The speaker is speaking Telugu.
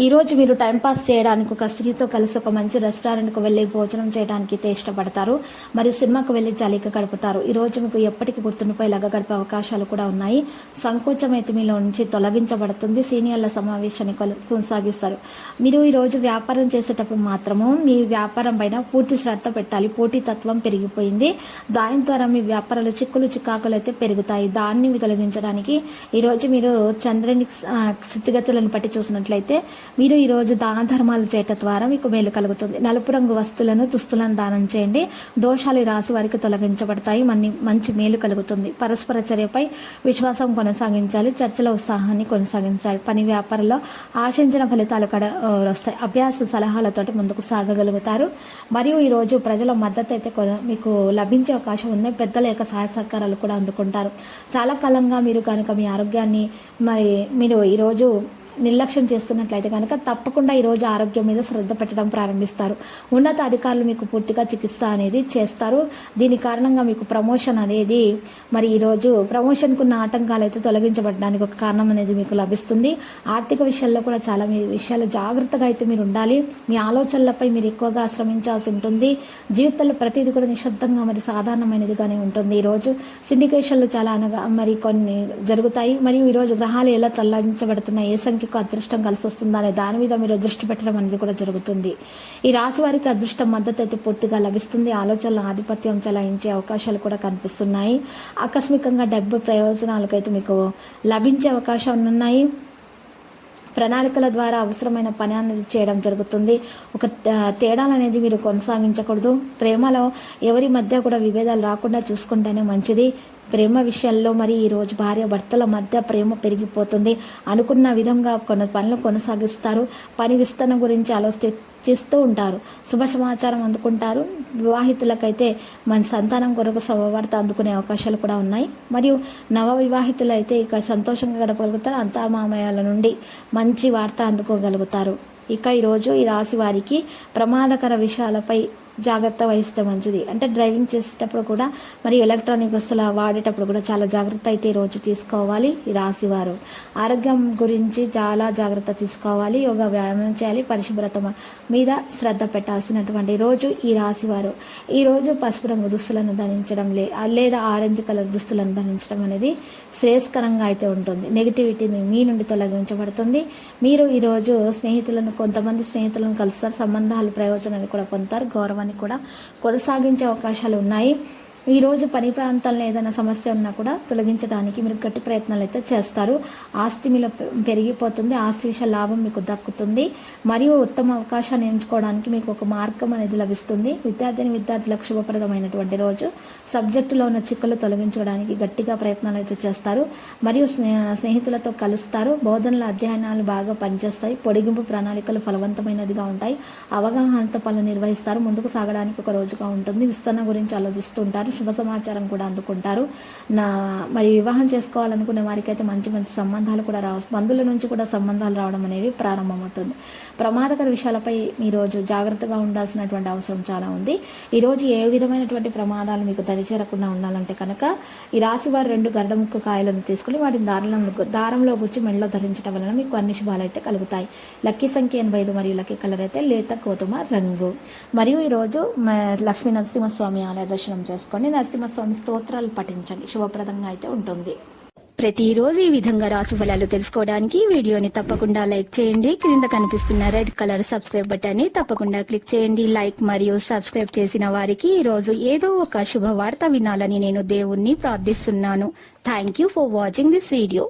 ఈరోజు మీరు టైంపాస్ చేయడానికి ఒక స్త్రీతో కలిసి ఒక మంచి రెస్టారెంట్కు వెళ్ళి భోజనం చేయడానికి అయితే ఇష్టపడతారు. మరియు సినిమాకు వెళ్ళి జాలీగా గడుపుతారు. ఈరోజు మీకు ఎప్పటికీ గుర్తుండిపోయేలాగా గడిపే అవకాశాలు కూడా ఉన్నాయి. సంకోచం అయితే మీలో నుంచి తొలగించబడుతుంది. సీనియర్ల సమావేశాన్ని కొల- కొనసాగిస్తారు. మీరు ఈరోజు వ్యాపారం చేసేటప్పుడు మాత్రము మీ వ్యాపారం పైన పూర్తి శ్రద్ధ పెట్టాలి. పోటీతత్వం పెరిగిపోయింది. దాని ద్వారా మీ వ్యాపారాలు చిక్కులు చికాకులు అయితే పెరుగుతాయి. దాన్ని తొలగించడానికి ఈరోజు మీరు చంద్రుని స్థితిగతులను బట్టి చూసినట్లయితే మీరు ఈరోజు దాన ధర్మాలు చేయటం ద్వారా మీకు మేలు కలుగుతుంది. నలుపు రంగు వస్తువులను దుస్తులను దానం చేయండి. దోషాలు రాసి వారికి తొలగించబడతాయి. మన్ని మంచి మేలు కలుగుతుంది. పరస్పర చర్యపై విశ్వాసం కొనసాగించాలి. చర్చల ఉత్సాహాన్ని కొనసాగించాలి. పని వ్యాపారంలో ఆశించిన ఫలితాలు కడ వస్తాయి. అభ్యాస సలహాలతోటి ముందుకు సాగగలుగుతారు. మరియు ఈరోజు ప్రజల మద్దతు అయితే కొన- మీకు లభించే అవకాశం ఉంది. పెద్దల యొక్క సహాయ సహకారాలు కూడా అందుకుంటారు. చాలా కాలంగా మీరు కనుక మీ ఆరోగ్యాన్ని మరి మీరు ఈరోజు నిర్లక్ష్యం చేస్తున్నట్లయితే కనుక తప్పకుండా ఈరోజు ఆరోగ్యం మీద శ్రద్ధ పెట్టడం ప్రారంభిస్తారు. ఉన్నత అధికారులు మీకు పూర్తిగా చికిత్స అనేది చేస్తారు. దీని కారణంగా మీకు ప్రమోషన్ అనేది మరి ఈరోజు ప్రమోషన్కు ఉన్న ఆటంకాలు అయితే తొలగించబడడానికి ఒక కారణం అనేది మీకు లభిస్తుంది. ఆర్థిక విషయాల్లో కూడా చాలా మీ విషయాలు జాగ్రత్తగా అయితే మీరు ఉండాలి. మీ ఆలోచనలపై మీరు ఎక్కువగా శ్రమించాల్సి ఉంటుంది. జీవితంలో ప్రతిదీ కూడా నిశ్శబ్దంగా మరి సాధారణమైనదిగానే ఉంటుంది. ఈరోజు సిండికేషన్లు చాలా అనగా మరి కొన్ని జరుగుతాయి. మరియు ఈరోజు గ్రహాలు ఎలా తల్లించబడుతున్నాయి ఏ సంఖ్యకు అదృష్టం కలిసి వస్తుందా అనే దాని మీద మీరు దృష్టి పెట్టడం అనేది కూడా జరుగుతుంది. ఈ రాశి వారికి అదృష్టం మద్దతు అయితే పూర్తిగా లభిస్తుంది. ఆలోచనల ఆధిపత్యం చలాయించే అవకాశాలు కూడా కనిపిస్తున్నాయి. ఆకస్మికంగా డబ్బు ప్రయోజనాలకైతే మీకు లభించే అవకాశాలు ఉన్నాయి. ప్రణాళికల ద్వారా అవసరమైన పని అనేది చేయడం జరుగుతుంది. ఒక తేడాలు అనేది మీరు కొనసాగించకూడదు. ప్రేమలో ఎవరి మధ్య కూడా విభేదాలు రాకుండా చూసుకుంటేనే మంచిది. ప్రేమ విషయాల్లో మరి ఈరోజు భార్య భర్తల మధ్య ప్రేమ పెరిగిపోతుంది అనుకున్న విధంగా కొన్ని పనులు కొనసాగిస్తారు. పని విస్తరణ గురించి ఆలోచిస్తూ ఉంటారు. శుభ సమాచారం అందుకుంటారు. వివాహితులకైతే మన సంతానం కొరకు శుభవార్త అందుకునే అవకాశాలు కూడా ఉన్నాయి. మరియు నవ వివాహితులు అయితే ఇక సంతోషంగా గడపగలుగుతారు. అంతామామయాల నుండి మంచి వార్త అందుకోగలుగుతారు. ఇక ఈరోజు ఈ రాశి వారికి ప్రమాదకర విషయాలపై జాగ్రత్త వహిస్తే మంచిది. అంటే డ్రైవింగ్ చేసేటప్పుడు కూడా మరి ఎలక్ట్రానిక్ వస్తువులు వాడేటప్పుడు కూడా చాలా జాగ్రత్త అయితే ఈ రోజు తీసుకోవాలి ఈ రాశి ఆరోగ్యం గురించి చాలా జాగ్రత్త తీసుకోవాలి. యోగా వ్యాయామం చేయాలి. పరిశుభ్రత మీద శ్రద్ధ పెట్టాల్సినటువంటి రోజు ఈ రాశివారు ఈరోజు ఈ రోజు పసుపు రంగు దుస్తులను ధరించడం లే లేదా ఆరెంజ్ కలర్ దుస్తులను ధరించడం అనేది శ్రేయస్కరంగా అయితే ఉంటుంది. నెగిటివిటీని మీ నుండి తొలగించబడుతుంది. మీరు ఈరోజు స్నేహితులను కొంతమంది స్నేహితులను కలుస్తారు. సంబంధాలు ప్రయోజనాలు కూడా పొందుతారు. అని కూడా కొనసాగించే అవకాశాలు ఉన్నాయి. ఈరోజు పని ప్రాంతంలో ఏదైనా సమస్య ఉన్నా కూడా తొలగించడానికి మీరు గట్టి ప్రయత్నాలు అయితే చేస్తారు. ఆస్తి మీలో పెరిగిపోతుంది ఆస్తి విషయ లాభం మీకు దక్కుతుంది. మరియు ఉత్తమ అవకాశాన్ని ఎంచుకోవడానికి మీకు ఒక మార్గం అనేది లభిస్తుంది. విద్యార్థిని విద్యార్థులకు శుభప్రదమైనటువంటి రోజు. సబ్జెక్టులో ఉన్న చిక్కులు తొలగించడానికి గట్టిగా ప్రయత్నాలు అయితే చేస్తారు. మరియు స్నేహితులతో కలుస్తారు. బోధనల అధ్యయనాలు బాగా పనిచేస్తాయి. పొడిగింపు ప్రణాళికలు ఫలవంతమైనదిగా ఉంటాయి. అవగాహనతో పనులు నిర్వహిస్తారు. ముందుకు సాగడానికి ఒక రోజుగా ఉంటుంది. విస్తరణ గురించి ఆలోచిస్తుంటారు శుభ సమాచారం కూడా అందుకుంటారు. నా మరి వివాహం చేసుకోవాలనుకునే వారికి అయితే మంచి మంచి సంబంధాలు కూడా రావ బంధువుల నుంచి కూడా సంబంధాలు రావడం అనేవి ప్రారంభమవుతుంది. ప్రమాదకర విషయాలపై ఈ రోజు జాగ్రత్తగా ఉండాల్సినటువంటి అవసరం చాలా ఉంది. ఈరోజు ఏ విధమైనటువంటి ప్రమాదాలు మీకు దరిచేరకుండా ఉండాలంటే కనుక ఈ రాశి వారు రెండు గడ్డముక్కు కాయలను తీసుకుని వాటిని దారంలో దారంలో గుచ్చి మెడలో ధరించడం వలన మీకు అన్ని శుభాలు అయితే కలుగుతాయి. లక్కీ సంఖ్య ఎనభై ఐదు మరియు లక్కీ కలర్ అయితే లేత గోధుమ రంగు. మరియు ఈరోజు లక్ష్మీ నరసింహస్వామి ఆలయ దర్శనం చేసుకొని నరసింహస్వామి స్తోత్రాలు పఠించండి. శుభప్రదంగా అయితే ఉంటుంది. ప్రతిరోజు ఈ విధంగా రాశి ఫలాలు తెలుసుకోవడానికి వీడియోని తప్పకుండా లైక్ చేయండి. క్రింద కనిపిస్తున్న రెడ్ కలర్ సబ్స్క్రైబ్ బటన్ని తప్పకుండా క్లిక్ చేయండి. లైక్ మరియు సబ్స్క్రైబ్ చేసిన వారికి ఈ రోజు ఏదో ఒక శుభవార్త వినాలని నేను దేవుణ్ణి ప్రార్థిస్తున్నాను. Thank you for watching this video